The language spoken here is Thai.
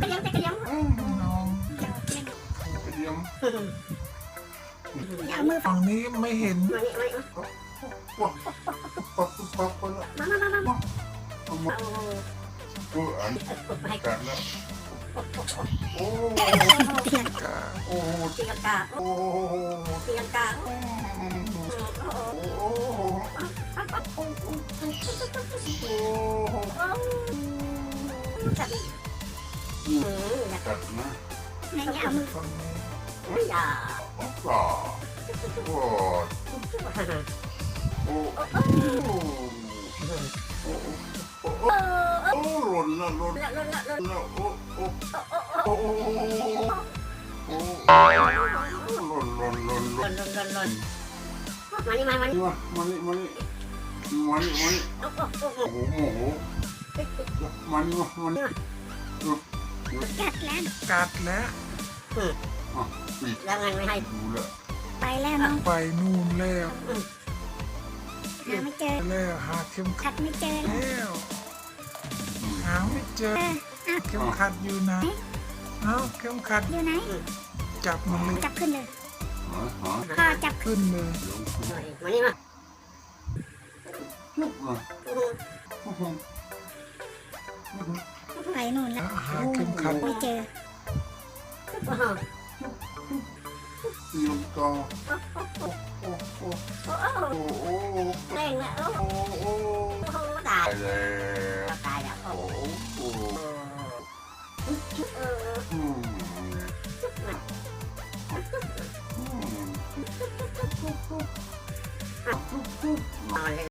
กระเดียมกระเดียมน้องกระเดียมอย่าเอามือฝั่งนี้ไม่เห็นมานี่มานี่ปั๊บปั๊บปั๊บปั๊บแล้วมามามามาเอามาเอาโอ้อันให้กันแล้วโอ้ตีลังกาโอ้ตีลังกาโอ้ตีลังกาโอ้โอ้จับอื มอยากกัดนะไม่เอามือฝั่งนี้ไม่อยากโอ้ปลาโอ้โอ้โอ้โอ้หล่นละหล่นละละละละละโอ้โอ้โอ้โอ้โอ้หล่นหล่นหล่นหหล่ล่นนหล่นหล่นหล่นมานี่มามานี่มามานี่มานี่มานี่มานี่โอ้โอ้โอ้โอ้โหโอ้โหมานี่ มานี่กัดแล้วกัดแล้วปิดแล้วไงไม่ให้ดูแล้วไปแล้วน้องไปนู่นแล้วหาไม่เจอแล้วหาเข็มขัดขัดไม่เจอแล้วหาไม่เจอเอออะเข็มขัดอยู่ไหนเอ้าเข็มขัดอยู่ไหนจับมันเลยจับขึ้นเลยหาหาพ่อจับขึ้นเลยเดี๋ยวมานี่มาจุ๊บมา ไปนู่นแล้ว หาเข็มขัดไม่เจอเตรียมกาโอ้โอ้โอ้โอ้โอ้แรงแล้วโอ้โอ้ตายตายแล้วตายแล้วโอ้โอ้เอออืมอืม นอนเลย